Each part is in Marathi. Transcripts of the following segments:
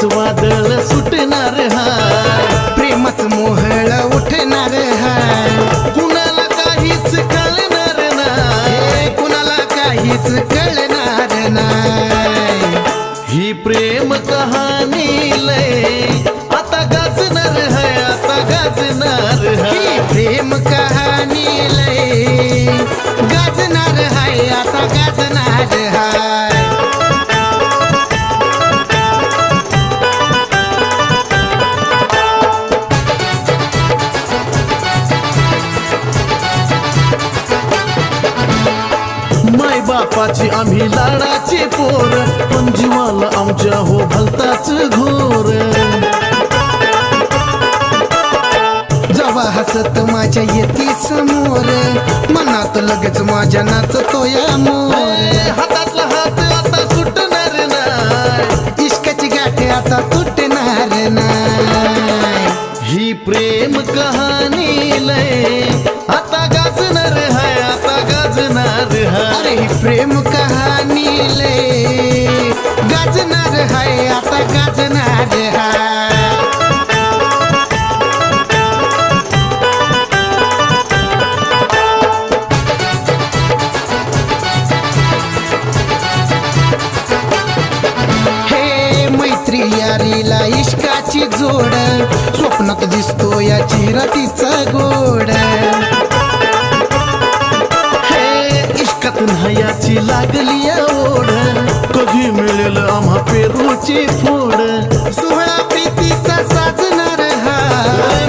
दुःखच वादळ सुटणार हाय. प्रेमच मोहळ उठणार हाय. कुणाला काहीच कळणार नाही. कुणाला काहीच कळणार नाही. बापाची आम्ही लाडाचे पोर. पण जीवाला आमच्या हो भलताच घोर. जेव्हा हसत माझ्या येती समोर मनात लगेच माझ्या नाचतो या मोर. हातातला हात आता सुटणार नाही. इश्काची गाठी आता तुटणार नाही. ही प्रेम कहाणी लय. आता गाजणार है आता गाजणार हाय अरे ही प्रेम कहाणी लय गाजणार हाय आता गाजणार हाय हे मैत्री यारीला इश्काची जोड. स्वप्नात दिसतो या चिरतीचा गोड. हयाची लागली ओढ कधी मिळेल आम्हा पेरूची फोड. सोहळा प्रीतीचा साजणार हा.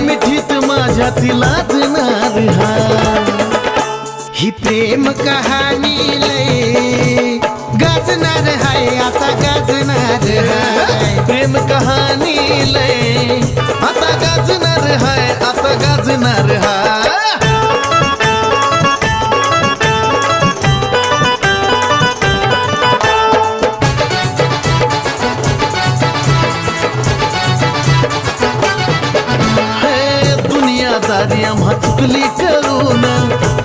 मिठीत माझ्याती लाजणार हा. ही प्रेम कहाणी लय गाजणार हाय आता गाजणार हाय. प्रेम कहाणी लय आता गाजणार हाय आता गाजणार हाय. कार्य आम्हा चुकली करून.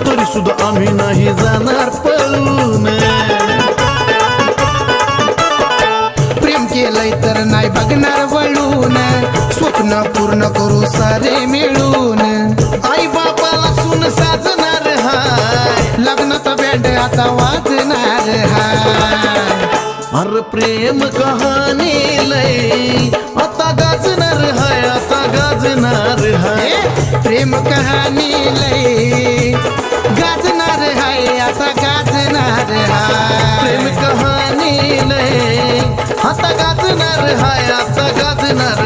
तरी सुद्धा आम्ही नाही जाणार पळून. प्रेम केलंय तर नाही बघणार वळून. स्वप्न पूर्ण करू सारे मिळून. आई बापाला सुन साजणार हाय. लग्नाचा बँड आता वाजणार हाय. अर प्रेम कहाणी लय. प्रेम कहाणी लई गाजणार आहे आता गाजणार प्रेम कहानी लई आता गाजणार आहे आता गाजणार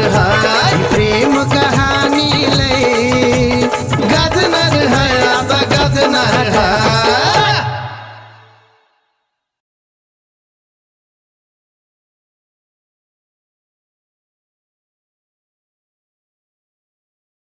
प्रेम कहानी लई